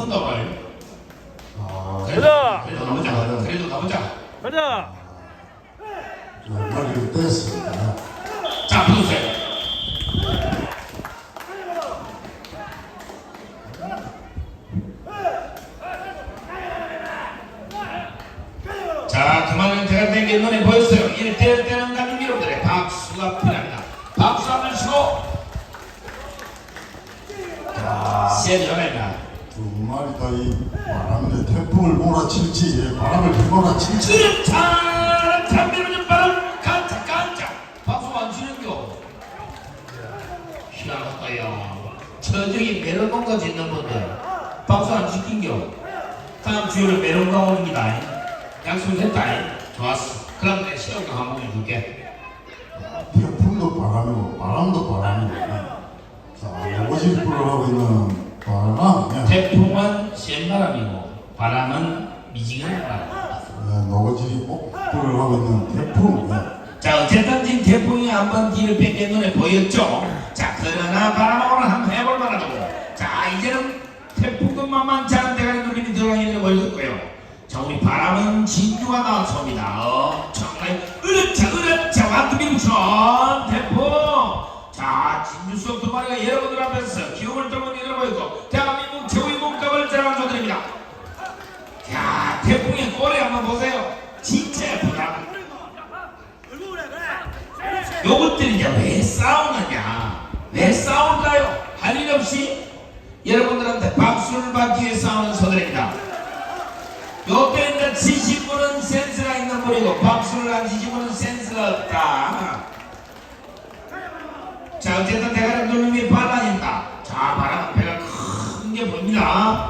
붙는다 말. 아, 가자! 그래도 가보자. 그래도 가보자. 가자! 머리를 뺐습니다. 자, 붙으세요. 자, 그만은 제가 땡겨 눈에 보였어요. 이를 때릴 때는 가는 여러분들의 박수가 필요합니다. 박수 한번 치고. 자, 시작합 마리 다이 바람에 태풍을 몰아칠지 바람을 몰아칠지. 잘 담배는 바람 깜짝 깜짝! 박수 안 치는겨. 희한하다 야 저쪽에 메론공가 짓는 분들 박수 안 시킨겨. 다음 주에는 메론가 옵니다. 약속했다 좋았어. 그럼 내가 시험도 한번 해줄게. 태풍도 바람이고 바람도 바람이고 자 요것이 불어하고 있는 바람 예. 태풍은 센 바람이고 바람은 미지근한 바람 예, 노고지 불어하고 있는 태풍. 예. 자 어쨌든 지금 태풍이 한 번 뒤를 뺏겨 눈에 보였죠? 자 그러나 바람으로 한번 해볼 만하고 자 이제는 태풍도 만만치 않은 대가리 누림이 들어가 있는 보였고요. 자 우리 바람은 진주가 나왔습니다 한번 보세요 진짜 예쁘다 요것들이 이제 왜 싸우느냐? 왜 싸울까요? 할 일 없이 여러분들한테 박수를 받기 위해 싸우는 소들입니다. 요때 이제 지시분은 센스가 있는 분이고 박수를 안 지시분은 센스가 없다. 자 어쨌든 대가리 누름이 반란입니다. 자 바람 배가 큰 게 보입니다.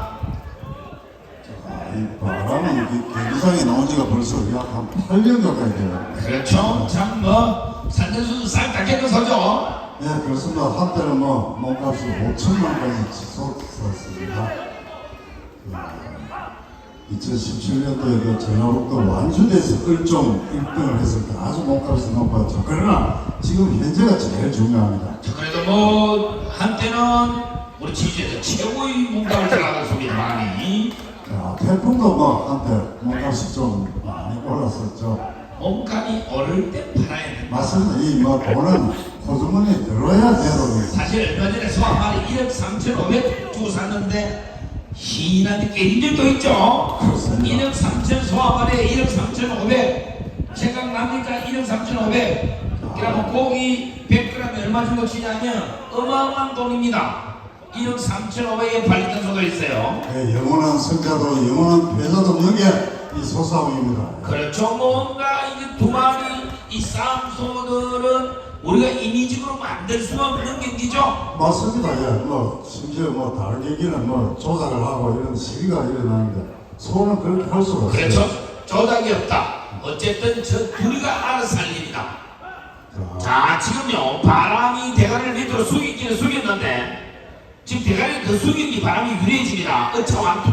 바람은 이 경기장에 나온 지가 벌써 약 한 8년 가까이 돼요. 그렇죠. 참 뭐 산전수도 싹다 깨끗하죠. 예 그렇습니다. 한때는 뭐 몸값이 5천만까지 치솟았습니다. 2017년도에 그 전화로도 완주에서 1종 1등을 했을 때 아주 몸값이 높았죠. 그러나 지금 현재가 제일 중요합니다. 자, 그래도 뭐 한때는 우리 지주에서 최고의 문감을 잘하는 소리지만이 자, 태풍도 뭐 한때 몸값이 좀 많이 올랐었죠 몸값이 오를 때 팔아야 된다. 맞습니다 이 뭐 돈은 호주머니에 들어야 되는 사실 얼마 전에 소한 마리 1억 3,500 주고 샀는데 희한하게 깨진 적도 있죠. 그렇습니다. 1억 3천 소한 마리에 1억 3,500 생각납니까? 1억 3,500 그러면 고기 100g에 얼마 정도 치냐면 어마어마한 돈입니다. 1억 3,500에 팔리던 소도 있어요. 예, 영원한 성자도 영원한 배자도 없는 게이 소싸움입니다 그렇죠. 뭔가 이게 두 마리 이 쌈소들은 우리가 인위적으로 만들 수 없는 경기죠. 맞습니다. 예, 뭐 심지어 뭐 다른 얘기는 뭐 조작을 하고 이런 시비가 일어나는데 소는 그렇게 할 수가 없어요. 그렇죠. 조작이 없다. 어쨌든 저 둘이가 알아서 할 일이다. 자, 자, 지금요 바람이 대가리를 밑으로 숙이기는 숙였는데 지금 대가리 그 숙이기 바람이 유리해집니다. 어차 완투.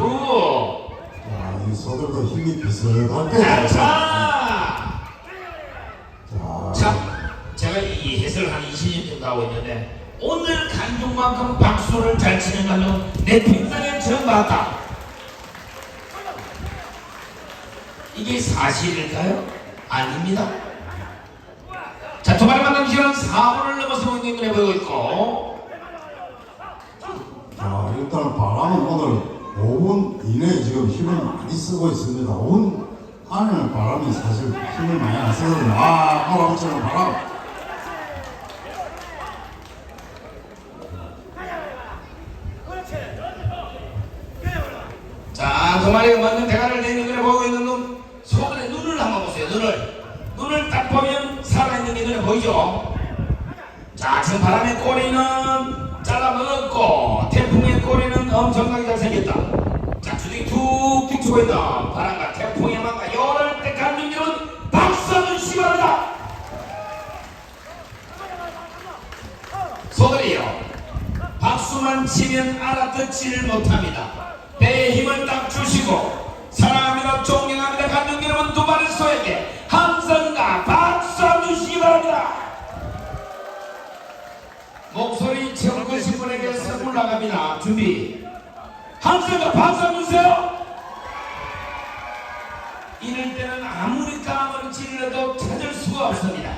자, 이 소들도 힘이 비슷할 때. 자, 자, 자, 자, 제가 이 해설을 한 20년 정도 하고 있는데 오늘 간중만큼 박수를 잘 치는 감독 내 평생에 처음 봤다. 이게 사실일까요? 아닙니다. 자, 두 마리 만남 시간 4분을 넘어서 경기를 해보고 있고 자, 일단 바람은 오늘 5분 이내에 지금 힘을 많이 쓰고 있습니다. 5분 안에는 바람이 사실 힘을 많이 안 쓰거든요. 아, 바람처럼 바람. 자, 두 마리가 먼저 대가를 내는 눈에 보고 있는 눈 소들의 눈을 한번 보세요, 눈을 눈을 딱 보면 살아있는 게 눈에 보이죠? 자, 지금 바람의 꼬리는 있는 바람과 태풍의 망과 요럴 때 감정들은 박수 한번 시바랍니다. 소들이요. 박수만 치면 알아듣지를 못합니다. 배에 힘을 딱 주시고 사랑합니다, 존경합니다, 감독 여러분 두 마리 소에게 함성과 박수 한번 주시기 바랍니다. 목소리 채우고 싶은 분에게 선물 나갑니다. 준비. 함수가 박수 주세요. 이럴 때는 아무리 까마를 찔러도 찾을 수가 없습니다.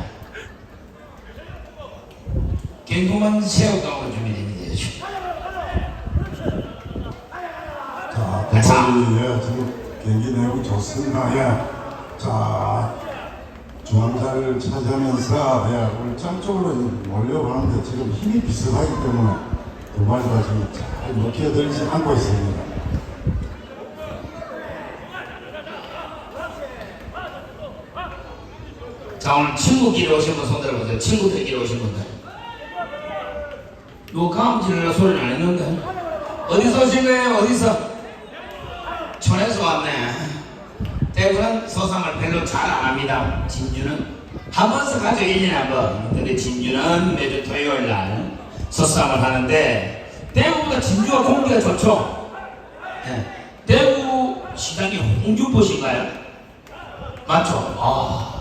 갱고만 새우깡으로 준비됩니다. 자, 대박이 예, 지금 경기 내고 좋습니다. 예. 자, 중앙자를 차지하면서 예, 우리 짱쪽으로 몰려가는데 지금 힘이 비슷하기 때문에 두 마리가 지금 잘 먹혀들지 않고 있습니다. 자 오늘 친구끼리 오신 분 손 들어 보세요. 친구들끼리 오신 분들. 누구 감질이라 소리를 안 했는데 어디서 오신 거예요? 어디서? 촌에서 왔네. 대구는 소상을 별로 잘 안 합니다. 진주는 한 번씩 가죠 1년에 한 번. 근데 진주는 매주 토요일 날 소상을 하는데 대구보다 진주가 공기가 좋죠. 예. 대구 시장이 홍준포시인가요? 맞죠? 아.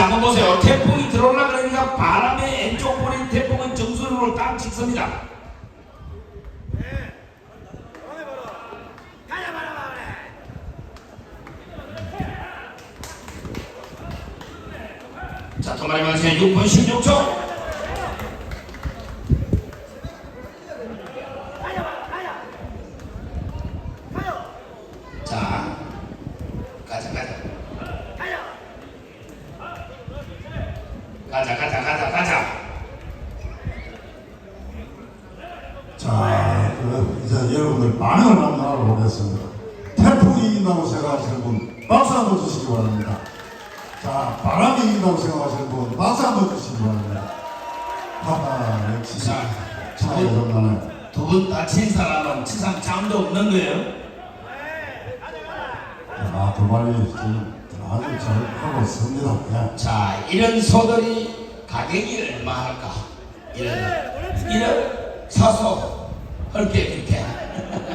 자, 한번 보세요. 태풍이 들어올라 그러니까 바람의 왼쪽 보낸 태풍은 정수로를 딱 찍습니다. 자, 도마리 마시면 6분 16초. 자, 가자, 가자. 가자, 가자, 가자, 가자. 자, 그 이제 여러분들 반응을 한번 알아보겠습니다. 태풍이 이긴다고 생각하시는 분 박수 한번 주시기 바랍니다. 자, 바람이 이긴다고 생각하시는 분 박수 한번 주시기 바랍니다. 하하, 역시 자, 차이 엄나네. 두분 다친 사람은 세상 잠도 없는 거예요. 아, 두 마리 지금 아주 잘 하고 있습니다. 예. 자, 이런 소들이 가격이 얼마 할까? 이런, 이런 사서 헐게 줄게.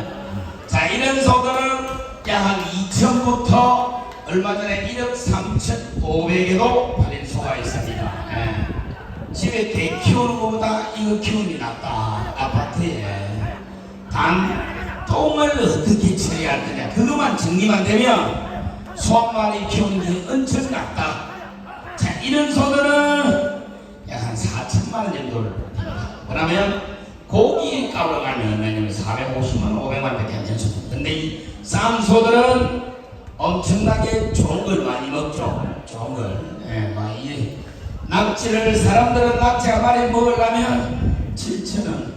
자, 이런 소들은 약한 2천부터 얼마 전에 1억 3천5백에도 팔린 소가 있습니다. 예. 집에 개 키우는 것보다 이거 키우는 게 낫다. 아파트에. 단, 똥을 어떻게 처리할 거냐. 그것만 정리만 되면 소한 마리 키우는 게 엄청 낫다. 자, 이런 소들은 약 한 4천만 원 정도를 됩니다. 그러면 고기 값으로 가면 얼마냐면 450만 원, 500만 원밖에 안 되죠. 근데 이 싼 소들은 엄청나게 좋은 걸 많이 먹죠. 좋은 걸. 예, 막 이, 낙지를 사람들은 낙지 한 마리 먹으려면 7천 원,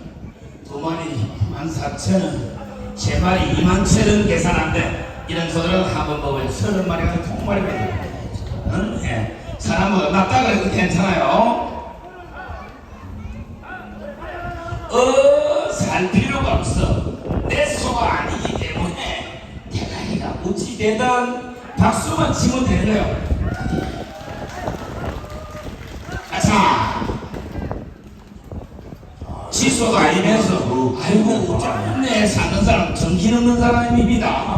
두 마리 14,000원, 세 마리 27,000원 계산한데 이런 소들은 한 번 먹으면 서른 마리가 통마리가 응? 예. 사람은 낫다 그래도 괜찮아요. 어, 살 필요가 없어. 내 소가 아니기 때문에 대가리가 어찌 되든 박수만 치면 되래요. 아차. 지소가 아니면서 아이고 내 사는 사람 정신없는 사람입니다.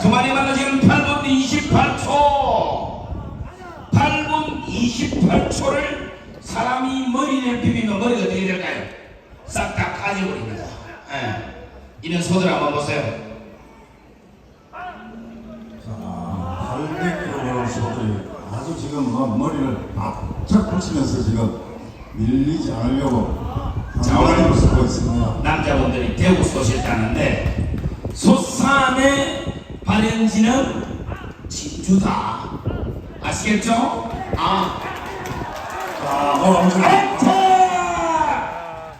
자, 두 마리마다 지금 8분 28초. 8분 28초를 사람이 머리를 비비면 머리가 어떻게 될까요? 싹 다 까져버립니다. 예. 이런 소들 한번 보세요. 자, 800kg 소들이 아주 지금 뭐 머리를 바짝 붙이면서 지금 밀리지 않으려고 자, 한마리를 오늘 쓰고 있습니다. 남자분들이 대구 소실 따는데 발현지는 진주다. 아시겠죠? 아, 자, 오늘 엄청 자!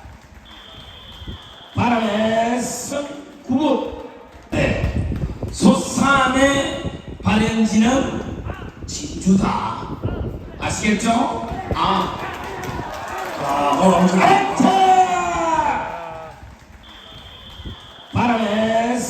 바람의 성 구분 네 소삼의 발현지는 진주다. 아시겠죠? 아, 자, 오늘 엄청 자! 바람의